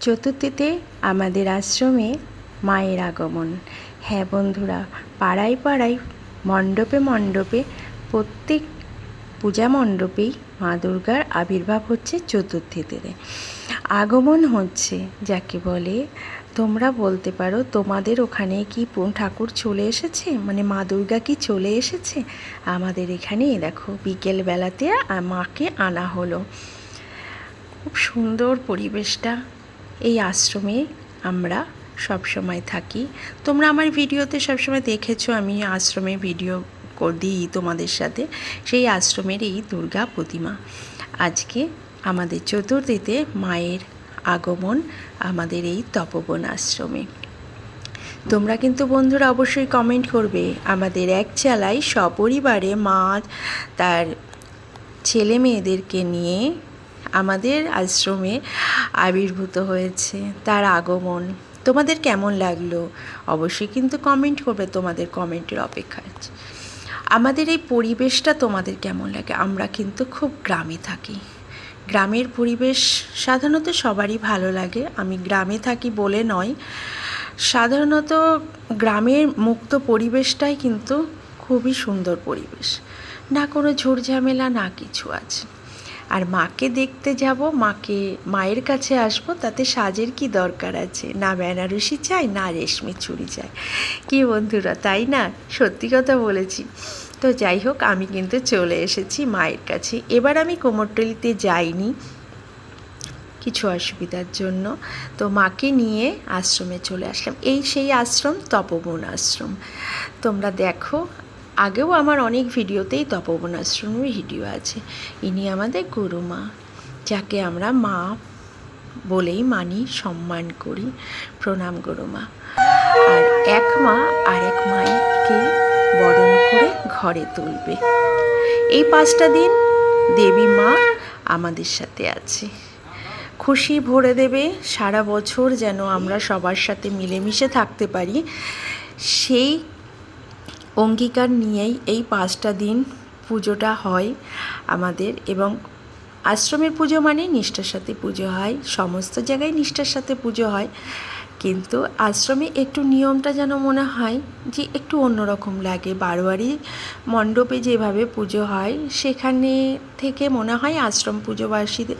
চতুর্থীতে আমাদের আশ্রমে মায়ের আগমন। হ্যাঁ বন্ধুরা, পাড়ায় পাড়ায়, মণ্ডপে মণ্ডপে, প্রত্যেক পূজা মণ্ডপেই মা দুর্গার আবির্ভাব হচ্ছে চতুর্থীতে। আগমন হচ্ছে, যাকে বলে, তোমরা বলতে পারো, তোমাদের ওখানে কি ঠাকুর চলে এসেছে? মানে মা দুর্গা কি চলে এসেছে? আমাদের এখানে, দেখো বিকেল বেলাতে মাকে আনা হলো। খুব সুন্দর পরিবেশটা। এই আশ্রমে আমরা সব সময় থাকি। তোমরা আমার ভিডিওতে সবসময় দেখেছ, আমি আশ্রমে ভিডিও দিই তোমাদের সাথে। সেই আশ্রমের এই দুর্গা প্রতিমা। আজকে আমাদের চতুর্থীতে মায়ের আগমন, আমাদের এই তপবন আশ্রমে। তোমরা কিন্তু বন্ধুরা অবশ্যই কমেন্ট করবে, আমাদের এক চালাই সপরিবারে মা তার ছেলে মেয়েদেরকে নিয়ে আমাদের আশ্রমে আবির্ভূত হয়েছে তার আগমন। তোমাদের কেমন লাগল? অবশ্যই কিন্তু কমেন্ট করবে তোমাদের কমেন্টের অপেক্ষা আছে আমাদের এই পরিবেশটা তোমাদের কেমন লাগে? আমরা কিন্তু খুব গ্রামে থাকি। গ্রামের পরিবেশ সাধারণত সবারই ভালো লাগে। আমি গ্রামে থাকি বলে নয়। সাধারণত গ্রামের মুক্ত পরিবেশটাই কিন্তু খুবই সুন্দর পরিবেশ। না কোনো ঝুটঝামেলা না কিছু আছে। আর মাকে দেখতে যাব, মাকে, মায়ের কাছে আসব, তাতে সাজের কি দরকার আছে? না বেনারসি চাই, না রেশমি চুড়ি চাই। কি বন্ধুরা, তাই না? সত্যি কথা বলেছি। তো যাই হোক, আমি কিন্তু চলে এসেছি মায়ের কাছে। এবার আমি কোমরটলিতে যাইনি কিছু অসুবিধার জন্য। তো মাকে নিয়ে আশ্রমে চলে আসলাম। এই সেই আশ্রম, তপবন আশ্রম। তোমরা দেখো আগেও আমার অনেক ভিডিওতেই তপবন আশ্রমের ভিডিও আছে। ইনি আমাদের গুরুমা, যাকে আমরা মা বলেই মানি, সম্মান করি। প্রণাম গুরুমা। আর এক মা আর এক মাকে বরণ করে ঘরে তুলবে। এই পাঁচটা দিন দেবী মা আমাদের সাথে আছে। খুশি ভরে দেবে, সারা বছর যেন আমরা সবার সাথে মিলেমিশে থাকতে পারি। সেই অঙ্গীকার নিয়েই এই পাঁচটা দিন পুজোটা হয় আমাদের এবং আশ্রমের পুজো মানে নিষ্ঠার সাথে পুজো হয়, সমস্ত জায়গায় নিষ্ঠার সাথে পুজো হয়। কিন্তু আশ্রমে একটু নিয়মটা যেন মনে হয় যে একটু অন্যরকম লাগে। বারোয়ারি মণ্ডপে যেভাবে পুজো হয়, সেখানে থেকে মনে হয় আশ্রম পুজোবাসীদের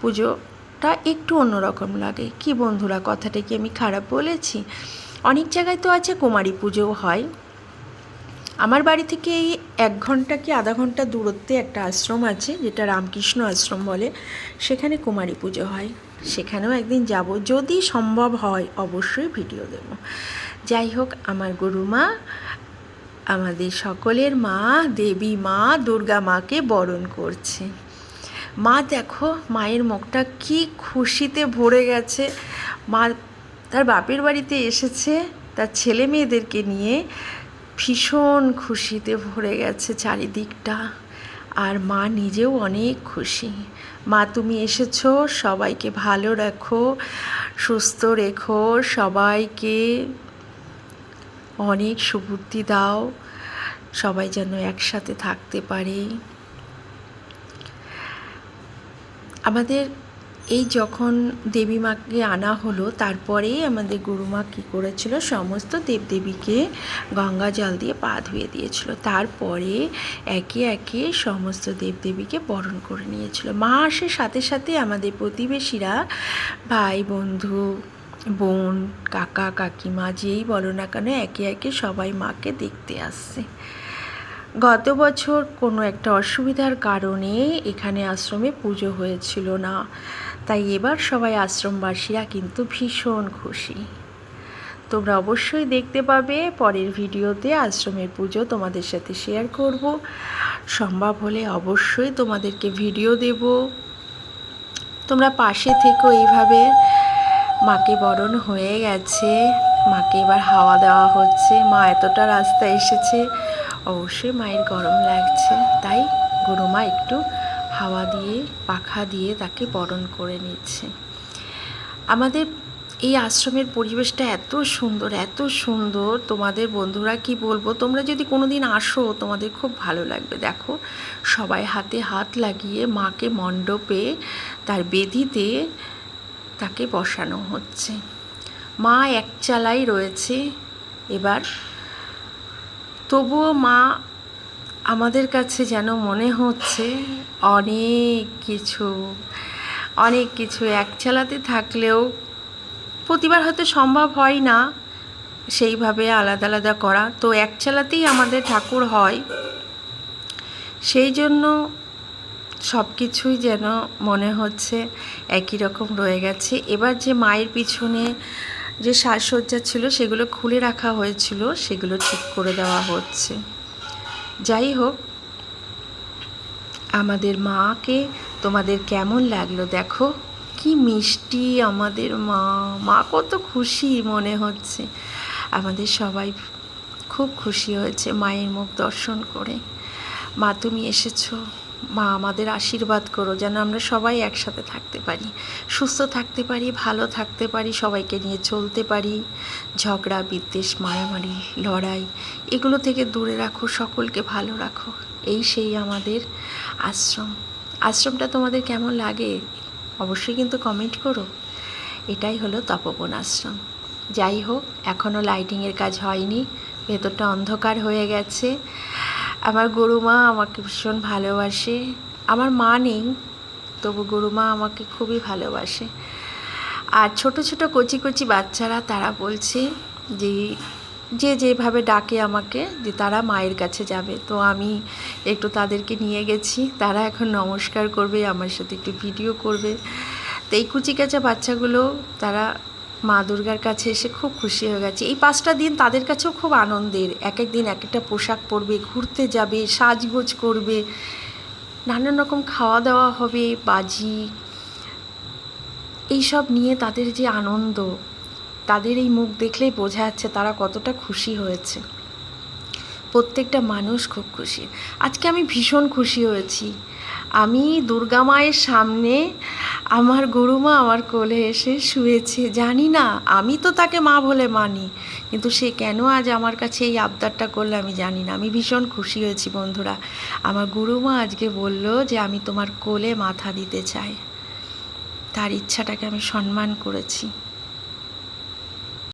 পুজোটা একটু অন্যরকম লাগে। কি বন্ধুরা, কথাটা কি আমি খারাপ বলেছি? অনেক জায়গায় তো আছে কুমারী পুজোও হয়। আমার বাড়ি থেকে এই এক ঘণ্টা কি আধা ঘণ্টা দূরত্বে একটা আশ্রম আছে, যেটা রামকৃষ্ণ আশ্রম বলে। সেখানে কুমারী পুজো হয়। সেখানেও একদিন যাব। যদি সম্ভব হয়, অবশ্যই ভিডিও দেব। যাই হোক, আমার গুরুমা, আমাদের সকলের মা, দেবী মা, দুর্গা মাকে বরণ করছে। মা, দেখো, মায়ের মুখটা কি খুশিতে ভরে গেছে। মা তার বাপের বাড়িতে এসেছে, তার ছেলে মেয়েদেরকে নিয়ে। ভীষণ খুশিতে ভরে গেছে চারিদিকটা। আর মা নিজেও অনেক খুশি। মা, তুমি এসেছ, সবাইকে ভালো রাখো, সুস্থ রেখো, সবাইকে অনেক সুবুদ্ধি দাও, সবাই যেন একসাথে থাকতে পারে। আমাদের এই যখন দেবী মাকে আনা হলো তারপরেই আমাদের গুরুমা কী করেছিল? সমস্ত দেবদেবীকে গঙ্গা জল দিয়ে পা ধুয়ে দিয়েছিল। তারপরে একে একে সমস্ত দেবদেবীকে বরণ করে নিয়েছিল। মা আসার সাথে সাথে আমাদের প্রতিবেশীরা, ভাই, বন্ধু, বোন, কাকা, কাকিমা, যেই বলো না কেন, একে একে সবাই মাকে দেখতে আসছে। গত বছর কোনো একটা অসুবিধার কারণে এখানে আশ্রমে পুজো হয়েছিল না। তাই এবার সবাই আশ্রমবাসীরা কিন্তু ভীষণ খুশি। তোমরা অবশ্যই দেখতে পাবে পরের ভিডিওতে আশ্রমের পুজো তোমাদের সাথে শেয়ার করব। সম্ভব হলে অবশ্যই তোমাদেরকে ভিডিও দেব। তোমরা পাশে থেকো এইভাবে। মাকে বরণ হয়ে গেছে। মাকে এবার হাওয়া দেওয়া হচ্ছে। মা এতটা রাস্তা এসেছে। অবশ্যই মায়ের গরম লাগছে। তাই গুরুমা একটু হাওয়া দিয়ে, পাখা দিয়ে তাকে বরণ করে নিচ্ছে। আমাদের এই আশ্রমের পরিবেশটা এত সুন্দর এত সুন্দর। তোমাদের বন্ধুরা কি বলব? তোমরা যদি কোনো দিন আসো, তোমাদের খুব ভালো লাগবে। দেখো, সবাই হাতে হাত লাগিয়ে মাকে মণ্ডপে তার বেদিতে তাকে বসানো হচ্ছে। মা এক চালাই রয়েছে। এবার তবুও মা আমাদের কাছে যেন মনে হচ্ছে অনেক কিছু অনেক কিছু এক চালাতে থাকলেও প্রতিবার হয়তো সম্ভব হয় না সেইভাবে আলাদা আলাদা করা। তো এক চালাতেই আমাদের ঠাকুর হয়। সেই জন্য সব কিছুই যেন মনে হচ্ছে একই রকম রয়ে গেছে। এবার যে মায়ের পিছনে যে সাজসজ্জা ছিল, সেগুলো খুলে রাখা হয়েছিল, সেগুলো ঠিক করে দেওয়া হচ্ছে। যাই হোক, আমাদের মাকে তোমাদের কেমন লাগল দেখো? কি মিষ্টি আমাদের মা। মা কত খুশি মনে হচ্ছে। আমাদের সবাই খুব খুশি হয়েছে মায়ের মুখ দর্শন করে। মা, তুমি এসেছ। মা, আমাদের আশীর্বাদ করো যেন আমরা সবাই একসাথে থাকতে পারি। সুস্থ থাকতে পারি, ভালো থাকতে পারি, সবাইকে নিয়ে চলতে পারি। ঝগড়া, বিদ্বেষ, মারামারি, লড়াই, এগুলো থেকে দূরে রাখো, সকলকে ভালো রাখো। এই সেই আমাদের আশ্রম। আশ্রমটা তোমাদের কেমন লাগে? অবশ্যই কিন্তু কমেন্ট করো। এটাই হলো তপবন আশ্রম। যাই হোক এখনও লাইটিংয়ের কাজ হয়নি, ভেতরটা অন্ধকার হয়ে গেছে। আমার গরুমা আমাকে ভীষণ ভালোবাসে। আমার মা নেই, তবু গরুমা আমাকে খুবই ভালোবাসে। আর ছোট ছোট কচি কচি বাচ্চারা তারা বলছে যে যে যেভাবে ডাকে আমাকে যে তারা মায়ের কাছে যাবে। তো আমি একটু তাদেরকে নিয়ে গেছি, তারা এখন নমস্কার করবে, আমার সাথে একটু ভিডিও করবে। তো এই কুচি কাচা বাচ্চাগুলো তারা মা দুর্গার কাছে এসে খুব খুশি হয়ে গেছে। এই পাঁচটা দিন তাদের কাছেও খুব আনন্দের। এক এক দিন এক একটা পোশাক পরবে, ঘুরতে যাবে, সাজগোজ করবে, নানান রকম খাওয়া দাওয়া হবে, বাজি। এইসব নিয়ে তাদের যে আনন্দ, তাদের এই মুখ দেখলেই বোঝা যাচ্ছে তারা কতটা খুশি হয়েছে। প্রত্যেকটা মানুষ খুব খুশি। আজকে আমি ভীষণ খুশি হয়েছি। আমি দুর্গা মায়ের সামনে আমার গরুমা আমার কোলে এসে শুয়েছে। জানি না, আমি তো তাকে মা বলে মানি, কিন্তু সে কেন আজ আমার কাছে এই আবদারটা করল আমি জানি না। আমি ভীষণ খুশি হয়েছি বন্ধুরা। আমার গুরুমা আজকে বলল যে আমি তোমার কোলে মাথা দিতে চাই। তার ইচ্ছাটাকে আমি সম্মান করেছি।